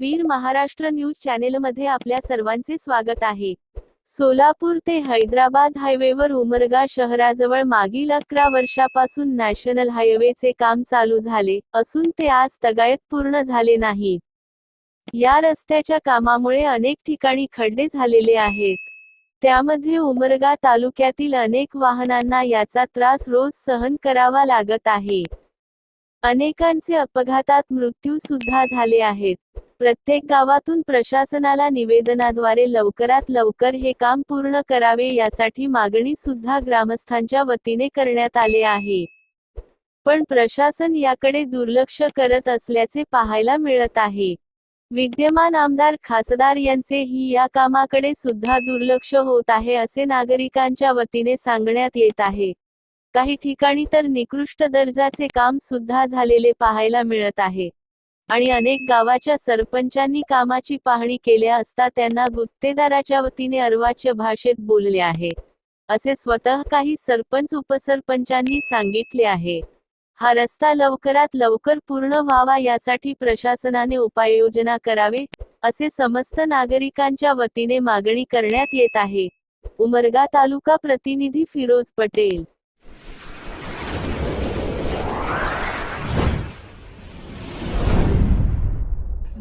वीर Maharashtra news चॅनेलमध्ये आपल्या सर्वांचे स्वागत आहे. सोलापूर ते हैदराबाद हायवेवर उमरगा शहराजवळ मागील अकरा वर्षापासून नॅशनल हायवेचे काम चालू झाले असून ते आज तगायत पूर्ण झाले नाही. या रस्त्याच्या कामामुळे अनेक ठिकाणी खड्डे झालेले आहेत. त्यामध्ये उमरगा तालुक्यातील अनेक वाहनांना याचा त्रास रोज सहन करावा लागत आहे. अनेकांचे अपघातात मृत्यू सुद्धा झाले आहेत. प्रत्येक गावातून प्रशासनाला निवेदनाद्वारे लवकरात लवकर हे काम पूर्ण करावे यासाठी मागणी सुद्धा ग्रामस्थांच्या वतीने करण्यात आले आहे. पण प्रशासन याकडे दुर्लक्ष करत असल्याचे पाहायला मिळत आहे. विद्यमान आमदार खासदार यांचेही या कामाकडे सुद्धा दुर्लक्ष होत आहे असे नागरिकांच्या वतीने सांगण्यात येत आहे. काही ठिकाणी तर निकृष्ट दर्जाचे काम सुद्धा झालेले पाहायला मिळत आहे. आणि अनेक गावाच्या सरपंचांनी कामाची पाहणी केल्या असता त्यांना गुत्तेदाराच्या वतीने अर्वाच्य भाषेत बोलले आहे. असे स्वतः काही सरपंच उपसरपंचांनी सांगितले आहे. हा रस्ता लवकरात लवकर पूर्ण व्हावा यासाठी प्रशासनाने उपाययोजना करावे असे समस्त नागरिकांच्या वतीने मागणी करण्यात येत आहे. उमरगा तालुका प्रतिनिधी फिरोज पटेल.